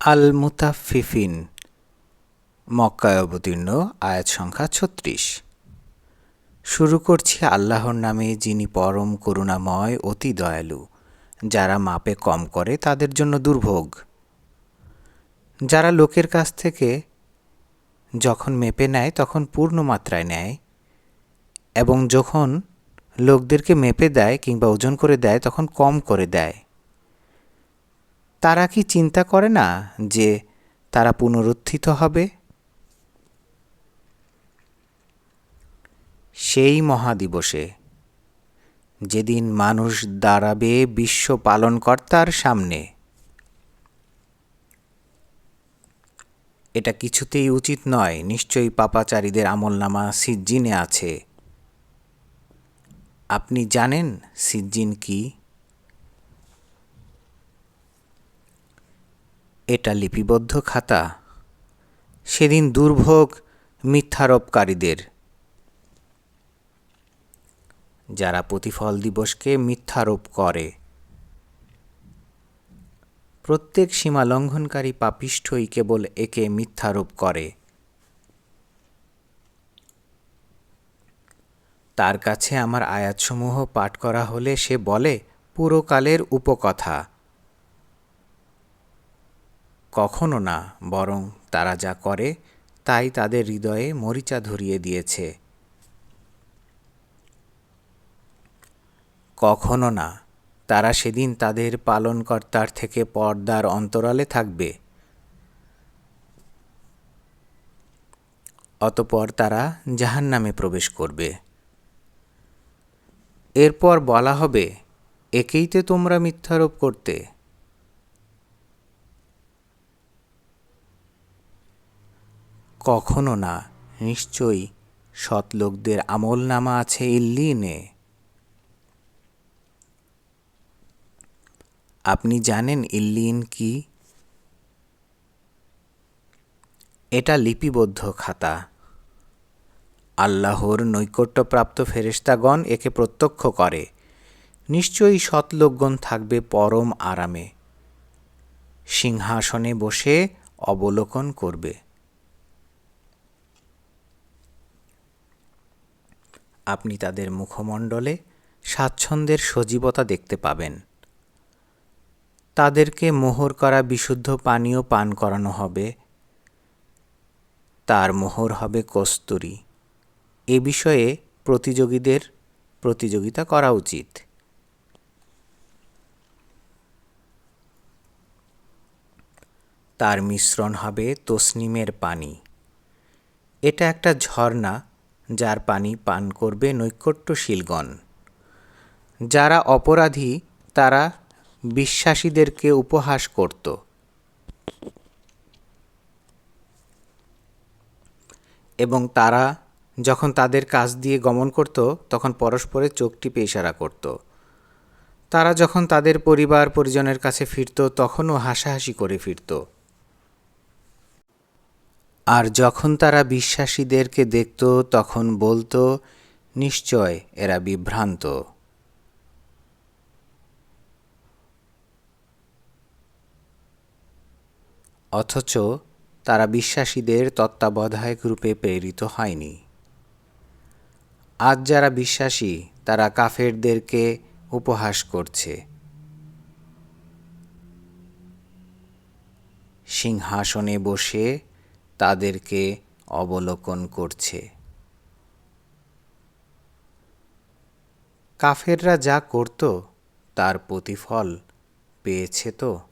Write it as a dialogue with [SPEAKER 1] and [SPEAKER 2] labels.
[SPEAKER 1] আল মুতাফিফিন মক্কায় অবতীর্ণ, আয়াত সংখ্যা ছত্রিশ। শুরু করছি আল্লাহর নামে, যিনি পরম করুণাময়, অতি দয়ালু। যারা মাপে কম করে, তাদের জন্য দুর্ভোগ। যারা লোকের কাছ থেকে যখন মেপে নেয়, তখন পূর্ণ মাত্রায় নেয় এবং যখন লোকদেরকে মেপে দেয় কিংবা ওজন করে দেয়, তখন কম করে দেয়। তারা কি চিন্তা করে না যে তারা পুনরুত্থিত হবে? সেই মহাদিবসে যেদিন মানুষ দাঁড়াবে বিশ্ব পালনকর্তার সামনে, এটা কিছুতেই উচিত নয়, নিশ্চয়ই পাপাচারীদের আমলনামা সিজ্জিনে আছে। আপনি জানেন সিজ্জিন কি? এটা লিপিবদ্ধ খাতা। সেদিন দুর্ভোগ মিথ্যারোপকারীদের। যারা প্রতিফল দিবসকে মিথ্যারোপ করে। প্রত্যেক সীমা লঙ্ঘনকারী পাপিষ্ঠই কেবল একে মিথ্যারোপ করে। তার কাছে আমার আয়াতসমূহ পাঠ করা হলে সে বলে পুরোকালের উপকথা। কখনো না, বরং তারা যা করে, তাই তাদের হৃদয়ে মরিচা ধরিয়ে দিয়েছে। কখনো না, তারা সেদিন তাদের পালনকর্তার থেকে পর্দার অন্তরালে থাকবে। অতপর তারা জাহান নামে প্রবেশ করবে। এরপর বলা হবে, একেই তো তোমরা মিথ্যারোপ করতে। কখনো না, নিশ্চয়ই সৎ লোকদের আমল নামা আছে ইল্লিনে। আপনি জানেন ইল্লিন কি? এটা লিপিবদ্ধ খাতা। আল্লাহর নৈকট্যপ্রাপ্ত ফেরেস্তাগণ একে প্রত্যক্ষ করে। নিশ্চয়ই সৎলোকগণ থাকবে পরম আরামে। সিংহাসনে বসে অবলোকন করবে। আপনি তাদের মুখমণ্ডলে স্বাচ্ছন্দ্যের সজীবতা দেখতে পাবেন। তাদেরকে মোহর করা বিশুদ্ধ পানীয় পান করানো হবে। তার মোহর হবে কস্তুরী। এ বিষয়ে প্রতিযোগীদের প্রতিযোগিতা করা উচিত। তার মিশ্রণ হবে তসনিমের পানি। এটা একটা ঝর্ণা যার পানি পান করবে নৈকট্যশীলগণ। যারা অপরাধী, তারা বিশ্বাসীদেরকে উপহাস করত। এবং তারা যখন তাদের কাজ দিয়ে গমন করত, তখন পরস্পরের চোখ টিপে ইশারা করত। তারা যখন তাদের পরিবার পরিজনের কাছে ফিরত, তখনও হাসাহাসি করে ফিরত। আর যখন তারা বিশ্বাসীদেরকে দেখত, তখন বলতো, নিশ্চয় এরা বিভ্রান্ত। অথচ তারা বিশ্বাসীদের তত্ত্বাবধায়ক রূপে প্রেরিত হয়নি। আজ যারা বিশ্বাসী, তারা কাফেরদেরকে উপহাস করছে। সিংহাসনে বসে তাদেরকে অবলোকন করছে। কাফেররা যা করত তার প্রতিফল পেয়েছে তো?